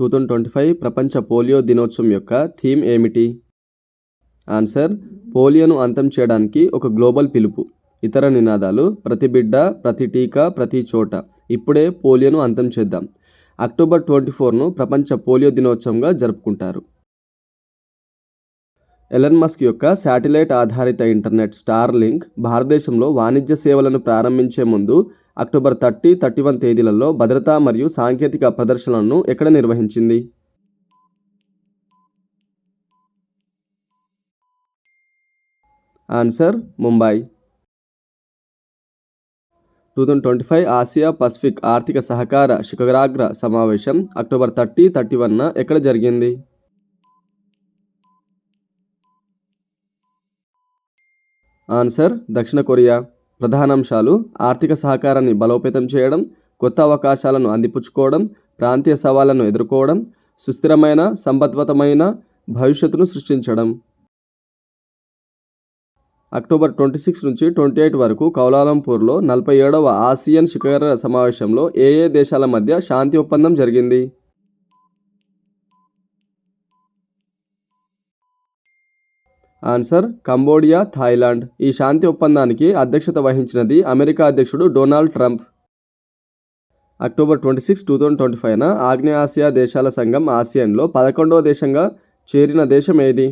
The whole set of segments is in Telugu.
టూ థౌజండ్ ట్వంటీ ఫైవ్ ప్రపంచ పోలియో దినోత్సవం యొక్క థీమ్ ఏమిటి? ఆన్సర్ పోలియోను అంతం చేయడానికి ఒక గ్లోబల్ పిలుపు. ఇతర నినాదాలు ప్రతి బిడ్డ ప్రతి టీకా ప్రతి చోట. ఇప్పుడే పోలియోను అంతం చేద్దాం. అక్టోబర్ ట్వంటీ ఫోర్ను ప్రపంచ పోలియో దినోత్సవంగా జరుపుకుంటారు. ఎలన్ మస్క్ యొక్క శాటిలైట్ ఆధారిత ఇంటర్నెట్ స్టార్ లింక్ భారతదేశంలో వాణిజ్య సేవలను ప్రారంభించే ముందు అక్టోబర్ థర్టీ థర్టీ వన్ తేదీలలో భద్రతా మరియు సాంకేతిక ప్రదర్శనలను ఎక్కడ నిర్వహించింది? Answer Mumbai. Two thousand twenty five Asia Pacific ఆర్థిక సహకార శిఖరాగ్ర సమావేశం అక్టోబర్ థర్టీ థర్టీ వన్న ఎక్కడ జరిగింది? ఆన్సర్ దక్షిణ కొరియా. ప్రధానాంశాలు ఆర్థిక సహకారాన్ని బలోపేతం చేయడం కొత్త అవకాశాలను అందిపుచ్చుకోవడం ప్రాంతీయ సవాళ్ళను ఎదుర్కోవడం సుస్థిరమైన సంబద్వతమైన భవిష్యత్తును సృష్టించడం. అక్టోబర్ ట్వంటీ సిక్స్ నుంచి ట్వంటీ ఎయిట్ వరకు కౌలాలంపూర్లో నలభై ఏడవ ఆసియన్ శిఖర సమావేశంలో ఏ ఏ దేశాల మధ్య శాంతి ఒప్పందం జరిగింది? Answer Cambodia Thailand. ఈ శాంతి ఒప్పందానికి అధ్యక్షత వహించినది అమెరికా అధ్యక్షుడు Donald Trump. October twenty six two thousand twenty ఫైవ్న ఆగ్నేయ ఆసియా దేశాల సంఘం ఆసియన్లో పదకొండవ దేశంగా చేరిన దేశం ఏది?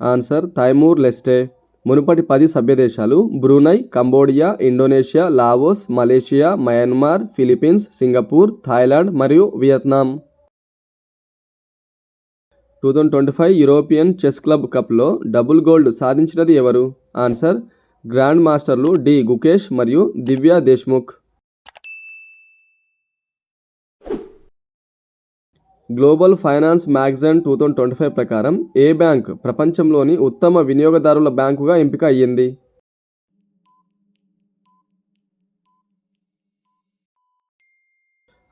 Answer Timor Leste. మునుపటి పది సభ్యదేశాలు Brunei Cambodia Indonesia Laos Malaysia Myanmar Philippines Singapore Thailand మరియు Vietnam. Two thousand twenty five European chess club కప్లో డబుల్ గోల్డ్ సాధించినది ఎవరు? ఆన్సర్ గ్రాండ్ మాస్టర్లు డి. గుకేష్ మరియు Divya Deshmukh. Global finance magazine two thousand twenty five ప్రకారం ఏ బ్యాంక్ ప్రపంచంలోని ఉత్తమ వినియోగదారుల బ్యాంకుగా ఎంపిక అయ్యింది?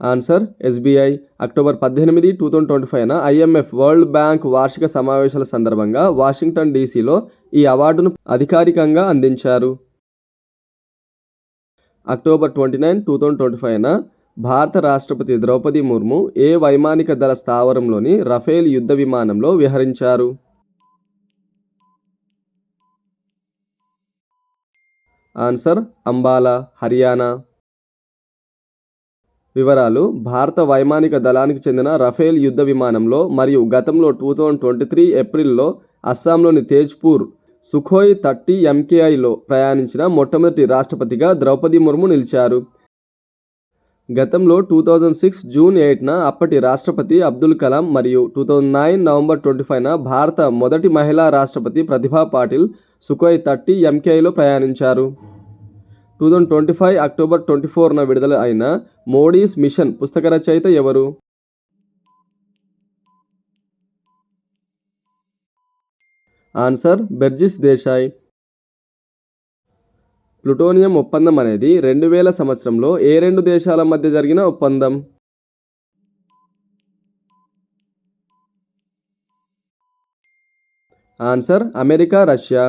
Answer SBI. అక్టోబర్ పద్దెనిమిది టూ థౌజండ్ ట్వంటీ ఫైవ్న ఐఎంఎఫ్ వరల్డ్ బ్యాంక్ వార్షిక సమావేశాల సందర్భంగా వాషింగ్టన్ డీసీలో ఈ అవార్డును అధికారికంగా అందించారు. October twenty nine two thousand twenty ఫైవ్న భారత రాష్ట్రపతి ద్రౌపది ముర్ము ఏ వైమానిక దళ స్థావరంలోని రఫేల్ యుద్ధ విమానంలో విహరించారు? ఆన్సర్ అంబాలా హర్యానా. వివరాలు భారత వైమానిక దళానికి చెందిన రఫేల్ యుద్ధ విమానంలో మరియు గతంలో టూ థౌజండ్ ట్వంటీ త్రీ ఏప్రిల్లో అస్సాంలోని తేజ్పూర్ సుఖోయ్ థర్టీ ఎంకేఐలో ప్రయాణించిన మొట్టమొదటి రాష్ట్రపతిగా ద్రౌపది ముర్ము నిలిచారు. గతంలో టూ థౌజండ్ సిక్స్ జూన్ ఎయిట్న అప్పటి రాష్ట్రపతి అబ్దుల్ కలాం మరియు two thousand nine November twenty ఫైవ్న భారత మొదటి మహిళా రాష్ట్రపతి ప్రతిభా పాటిల్ సుఖోయ్ థర్టీ ఎంకేఐలో ప్రయాణించారు. Two thousand twenty five October twenty ఫోర్న విడుదల అయిన మోడీస్ మిషన్ పుస్తక రచయిత ఎవరు? ఆన్సర్ బెర్జిస్ దేశాయ్. ప్లుటోనియం ఒప్పందం అనేది రెండు వేల సంవత్సరంలో ఏ రెండు దేశాల మధ్య జరిగిన ఒప్పందం? Answer America Russia.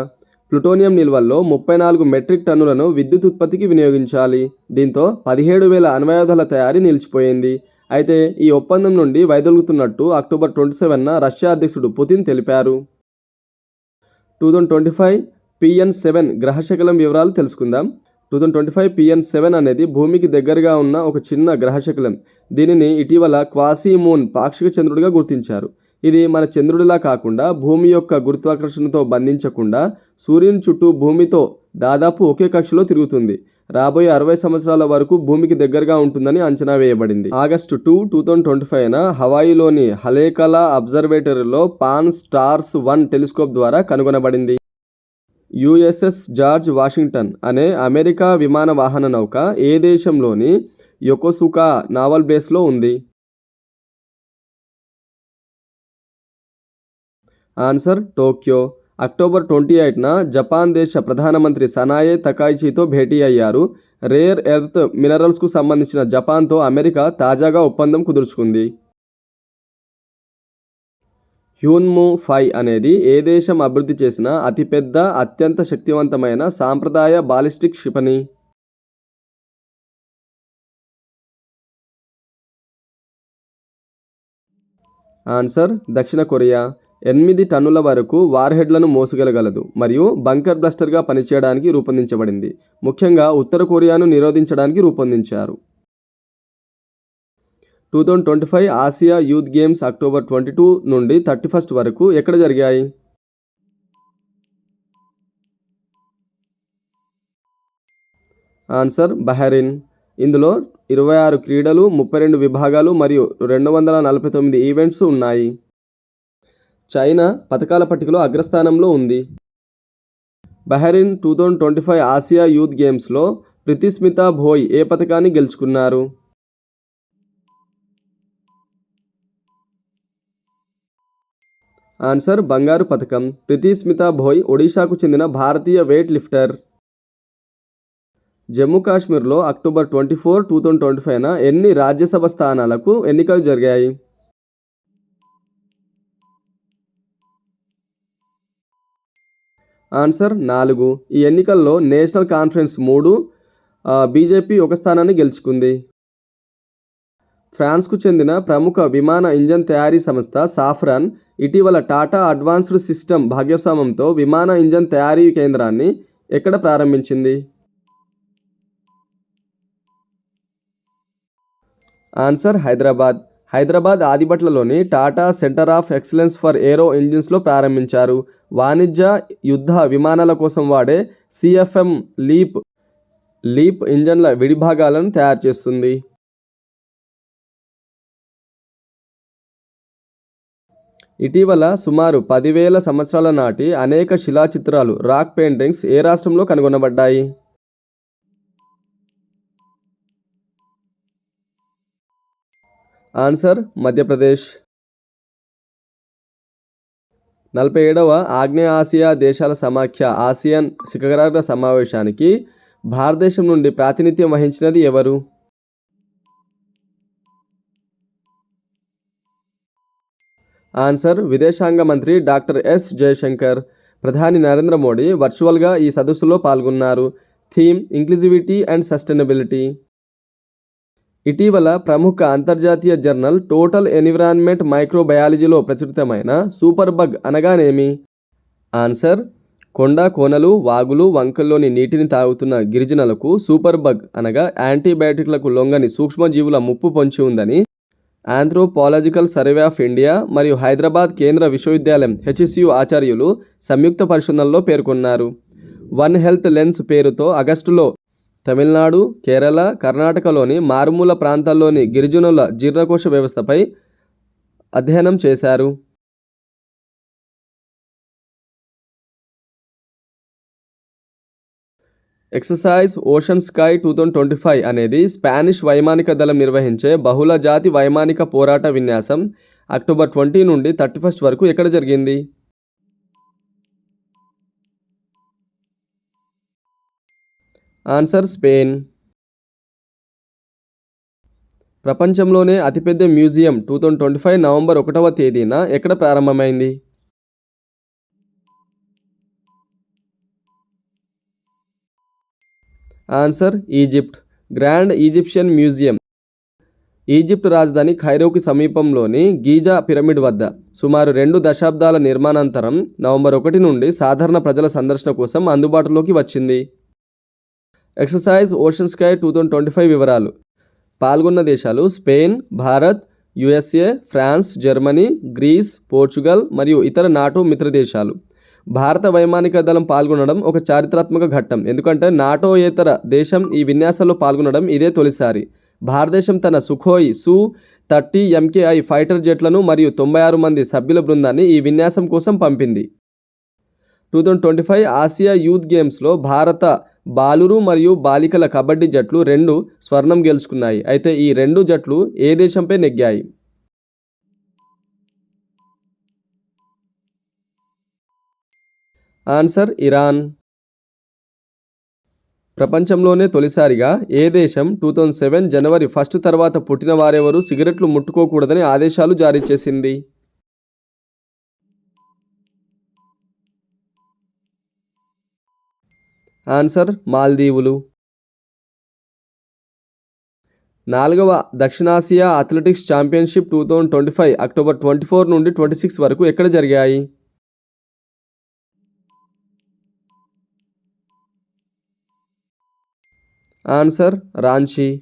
ప్లుటోనియం నిల్వల్లో ముప్పై నాలుగు మెట్రిక్ టన్నులను విద్యుత్ ఉత్పత్తికి వినియోగించాలి. దీంతో పదిహేడు వేల అణ్వాయుధాల తయారీ నిలిచిపోయింది. అయితే ఈ ఒప్పందం నుండి వైదొలుగుతున్నట్టు అక్టోబర్ ట్వంటీ సెవెన్న రష్యా అధ్యక్షుడు పుతిన్ తెలిపారు. Two thousand twenty five PN seven గ్రహశకలం వివరాలు తెలుసుకుందాం. Two thousand twenty five PN seven అనేది భూమికి దగ్గరగా ఉన్న ఒక చిన్న గ్రహశకలం. దీనిని ఇటీవల క్వాసీ మూన్ పాక్షిక చంద్రుడిగా గుర్తించారు. ఇది మన చంద్రుడిలా కాకుండా భూమి యొక్క గురుత్వాకర్షణతో బంధించకుండా సూర్యుని చుట్టూ భూమితో దాదాపు ఒకే కక్షలో తిరుగుతుంది. రాబోయే అరవై సంవత్సరాల వరకు భూమికి దగ్గరగా ఉంటుందని అంచనా వేయబడింది. August two two thousand twenty ఫైవ్న హవాయిలోని హలేకలా అబ్జర్వేటరీలో పాన్ స్టార్స్ వన్ టెలిస్కోప్ ద్వారా కనుగొనబడింది. యుఎస్ఎస్ జార్జ్ వాషింగ్టన్ అనే అమెరికా విమాన వాహన నౌక ఏ దేశంలోని యొకోసుకా నావల్ బేస్లో ఉంది? Answer Tokyo. అక్టోబర్ ట్వంటీ ఎయిట్న జపాన్ దేశ ప్రధానమంత్రి సనాయే తకాయిచితో భేటీ అయ్యారు. రేర్ ఎర్త్ మినరల్స్కు సంబంధించిన జపాన్తో అమెరికా తాజాగా ఒప్పందం కుదుర్చుకుంది. హ్యూన్ము ఫై అనేది ఏ దేశం అభివృద్ధి చేసిన అతిపెద్ద అత్యంత శక్తివంతమైన సాంప్రదాయ బాలిస్టిక్ క్షిపణి. ఆన్సర్ దక్షిణ కొరియా. ఎనిమిది టన్నుల వరకు వార్హెడ్లను మోసగలగలదు మరియు బంకర్ బ్లస్టర్గా పనిచేయడానికి రూపొందించబడింది. ముఖ్యంగా ఉత్తర కొరియాను నిరోధించడానికి రూపొందించారు. Two thousand twenty five Asia youth games October twenty two నుండి థర్టీ ఫస్ట్ వరకు ఎక్కడ జరిగాయి? ఆన్సర్ బహరిన్ ఇందులో ఇరవై ఆరు క్రీడలు ముప్పై రెండు విభాగాలు మరియు రెండు వందల నలభై తొమ్మిది ఈవెంట్స్ ఉన్నాయి. చైనా పథకాల పట్టికలో అగ్రస్థానంలో ఉంది. Bahrain two thousand twenty five Asia youth గేమ్స్లో ప్రితిస్మిత భోయ్ ఏ పథకాన్ని గెలుచుకున్నారు? ఆన్సర్ బంగారు పథకం. ప్రితిస్మిత భోయ్ ఒడిశాకు చెందిన భారతీయ వెయిట్ లిఫ్టర్. జమ్మూ కాశ్మీర్లో October twenty four two thousand twenty ఫైవ్న ఎన్ని రాజ్యసభ స్థానాలకు ఎన్నికలు జరిగాయి? ఆన్సర్ నాలుగు. ఈ ఎన్నికల్లో నేషనల్ కాన్ఫరెన్స్ మూడు బీజేపీ ఒక స్థానాన్ని గెలుచుకుంది. ఫ్రాన్స్కు చెందిన ప్రముఖ విమాన ఇంజన్ తయారీ సంస్థ సాఫ్రాన్ ఇటీవల టాటా అడ్వాన్స్డ్ సిస్టమ్ భాగస్వామ్యంతో విమాన ఇంజన్ తయారీ కేంద్రాన్ని ఎక్కడ ప్రారంభించింది? Answer Hyderabad. Hyderabad ఆదిబట్లలోని Tata centre of excellence for aero ఇంజిన్స్లో ప్రారంభించారు. వాణిజ్య యుద్ధ విమానాల కోసం వాడే సిఎఫ్ఎం లీప్ లీప్ ఇంజన్ల విడిభాగాలను తయారు చేస్తుంది. ఇటీవల సుమారు పదివేల సంవత్సరాల నాటి అనేక శిలాచిత్రాలు రాక్ పెయింటింగ్స్ ఏ రాష్ట్రంలో కనుగొనబడ్డాయి? ఆన్సర్ మధ్యప్రదేశ్. నలభై ఏడవ ఆగ్నేయ ఆసియా దేశాల సమాఖ్య ఆసియన్ శిఖరాగ్ర సమావేశానికి భారతదేశం నుండి ప్రాతినిధ్యం వహించినది ఎవరు? ఆన్సర్ విదేశాంగ మంత్రి డాక్టర్ ఎస్. జయశంకర్. ప్రధాని నరేంద్ర మోడీ వర్చువల్గా ఈ సదస్సులో పాల్గొన్నారు. Theme inclusivity and sustainability. ఇటీవల ప్రముఖ అంతర్జాతీయ జర్నల్ టోటల్ ఎన్విరాన్మెంట్ మైక్రోబయాలజీలో ప్రచురితమైన సూపర్ బగ్ అనగానేమి? ఆన్సర్ కొండ కోనలు వాగులు వంకల్లోని నీటిని తాగుతున్న గిరిజనులకు సూపర్ బగ్ అనగా యాంటీబయాటిక్లకు లొంగని సూక్ష్మజీవుల ముప్పు పొంచి ఉందని ఆంథ్రోపాలజికల్ సర్వే ఆఫ్ ఇండియా మరియు హైదరాబాద్ కేంద్ర విశ్వవిద్యాలయం హెచ్సియు ఆచార్యులు సంయుక్త పరిశోధనలో పేర్కొన్నారు. వన్ హెల్త్ లెన్స్ పేరుతో ఆగస్టులో తమిళనాడు కేరళ కర్ణాటకలోని మారుమూల ప్రాంతాల్లోని గిరిజనుల జీర్ణకోశ వ్యవస్థపై అధ్యయనం చేశారు. Exercise Ocean Sky two thousand twenty five అనేది స్పానిష్ వైమానిక దళం నిర్వహించే బహుళ జాతి వైమానిక పోరాట విన్యాసం అక్టోబర్ ట్వంటీ నుండి థర్టీ ఫస్ట్ వరకు ఎక్కడ జరిగింది? Answer Spain. ప్రపంచంలోనే అతిపెద్ద museum two thousand twenty five November ఒకటవ తేదీన ఎక్కడ ప్రారంభమైంది? Answer Egypt. Grand Egyptian Museum. Egypt రాజధాని ఖైరోకి సమీపంలోని గీజా పిరమిడ్ వద్ద సుమారు రెండు దశాబ్దాల నిర్మాణాంతరం నవంబర్ ఒకటి నుండి సాధారణ ప్రజల సందర్శన కోసం అందుబాటులోకి వచ్చింది. Exercise Ocean Sky two thousand twenty five వివరాలు. పాల్గొన్న దేశాలు Spain Bharat USA France Germany Greece Portugal మరియు ఇతర నాటో మిత్ర దేశాలు. భారత వైమానిక దళం పాల్గొనడం ఒక చారిత్రాత్మక ఘట్టం. ఎందుకంటే నాటోయేతర దేశం ఈ విన్యాసాల్లో పాల్గొనడం ఇదే తొలిసారి. భారతదేశం తన సుఖోయ్ సు థర్టీ ఎంకేఐ ఫైటర్ జెట్లను మరియు తొంభై ఆరు మంది సభ్యుల బృందాన్ని ఈ విన్యాసం కోసం పంపింది. Two thousand twenty five Asia youth గేమ్స్లో భారత బాలురు మరియు బాలికల కబడ్డీ జట్లు రెండు స్వర్ణం గెలుచుకున్నాయి. అయితే ఈ రెండు జట్లు ఏ దేశంపై నెగ్గాయి? Answer Iran. ప్రపంచంలోనే తొలిసారిగా ఏ దేశం టూ థౌజండ్ సెవెన్ జనవరి ఫస్ట్ తర్వాత పుట్టిన వారెవరూ సిగరెట్లు ముట్టుకోకూడదని ఆదేశాలు జారీ చేసింది. ఆన్సర్ మాల్దీవులు. నాలుగవ దక్షిణాసియా athletics championship two thousand twenty five October twenty four నుండి ట్వంటీ సిక్స్ వరకు ఎక్కడ జరిగాయి? ఆన్సర్ రాంచీ.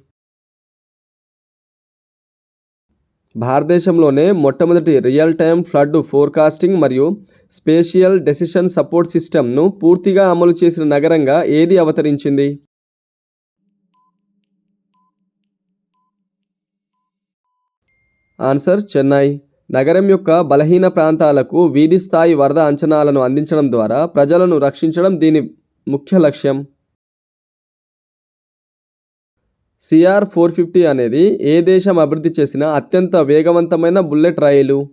భారతదేశంలోనే మొట్టమొదటి రియల్ టైమ్ ఫ్లడ్ ఫోర్కాస్టింగ్ మరియు స్పేషియల్ డెసిషన్ సపోర్ట్ సిస్టమ్ను పూర్తిగా అమలు చేసిన నగరంగా ఏది అవతరించింది? ఆన్సర్ చెన్నై. నగరం యొక్క బలహీన ప్రాంతాలకు వీధి స్థాయి వరద అంచనాలను అందించడం ద్వారా ప్రజలను రక్షించడం దీని ముఖ్య లక్ష్యం. సిఆర్ ఫోర్ ఫిఫ్టీ అనేది ఏ దేశం అభివృద్ధి చేసిన అత్యంత వేగవంతమైన బుల్లెట్ రైలు.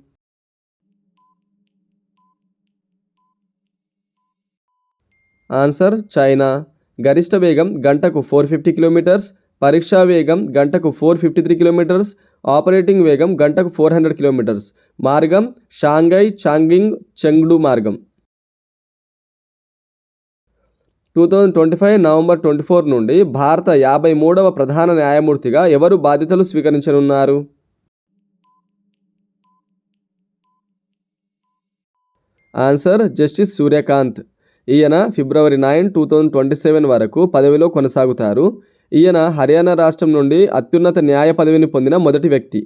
Answer China. గరిష్ట వేగం గంటకు ఫోర్ ఫిఫ్టీ కిలోమీటర్స్ పరీక్షా వేగం గంటకు four fifty three kilometres operating వేగం గంటకు ఫోర్ హండ్రెడ్ కిలోమీటర్స్. మార్గం షాంఘై చాంగింగ్ చెంగ్డు మార్గం. Two thousand twenty five November twenty four నుండి భారత యాభై మూడవ ప్రధాన న్యాయమూర్తిగా ఎవరు బాధ్యతలు స్వీకరించనున్నారు? ఆన్సర్ జస్టిస్ సూర్యకాంత్ ఈయన February nine two thousand twenty seven వరకు పదవిలో కొనసాగుతారు. ఈయన హర్యానా రాష్ట్రం నుండి అత్యున్నత న్యాయ పదవిని పొందిన మొదటి వ్యక్తి.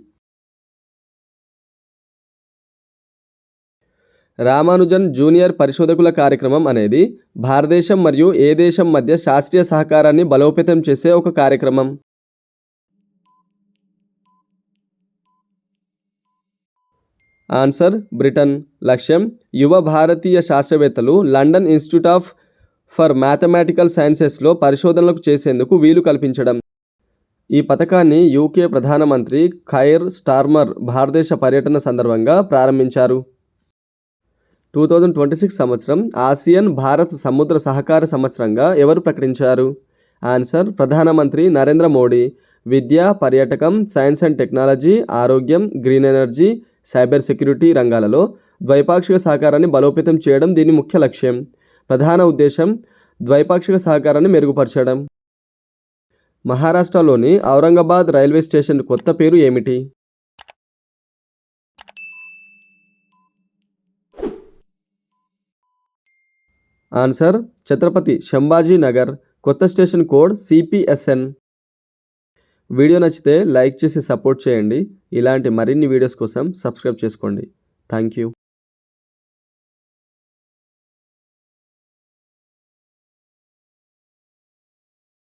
రామానుజన్ జూనియర్ పరిశోధకుల కార్యక్రమం అనేది భారతదేశం మరియు ఏ దేశం మధ్య శాస్త్రీయ సహకారాన్ని బలోపేతం చేసే ఒక కార్యక్రమం. Answer Britain. లక్ష్యం యువ భారతీయ శాస్త్రవేత్తలు London Institute of for mathematical సైన్సెస్లో పరిశోధనలకు చేసేందుకు వీలు కల్పించడం. ఈ పథకాన్ని యూకే ప్రధానమంత్రి ఖైర్ స్టార్మర్ భారతదేశ పర్యటన సందర్భంగా ప్రారంభించారు. టూ థౌజండ్ ట్వంటీ సిక్స్ సంవత్సరం ఆసియన్ భారత్ సముద్ర సహకార సంవత్సరంగా ఎవరు ప్రకటించారు? ఆన్సర్ ప్రధానమంత్రి నరేంద్ర మోడీ. విద్య పర్యాటకం సైన్స్ అండ్ టెక్నాలజీ ఆరోగ్యం గ్రీన్ ఎనర్జీ సైబర్ సెక్యూరిటీ రంగాలలో ద్వైపాక్షిక సహకారాన్ని బలోపేతం చేయడం దీని ముఖ్య లక్ష్యం. ప్రధాన ఉద్దేశం ద్వైపాక్షిక సహకారాన్ని మెరుగుపరచడం. మహారాష్ట్రలోని ఔరంగాబాద్ రైల్వే స్టేషన్ కొత్త పేరు ఏమిటి? ఆన్సర్ ఛత్రపతి శంభాజీ నగర్. కొత్త స్టేషన్ కోడ్ సిపిఎస్ఎన్. వీడియో నచ్చితే లైక్ చేసి సపోర్ట్ చేయండి. ఇలాంటి మరిన్ని వీడియోస్ కోసం సబ్స్క్రైబ్ చేసుకోండి. Thank you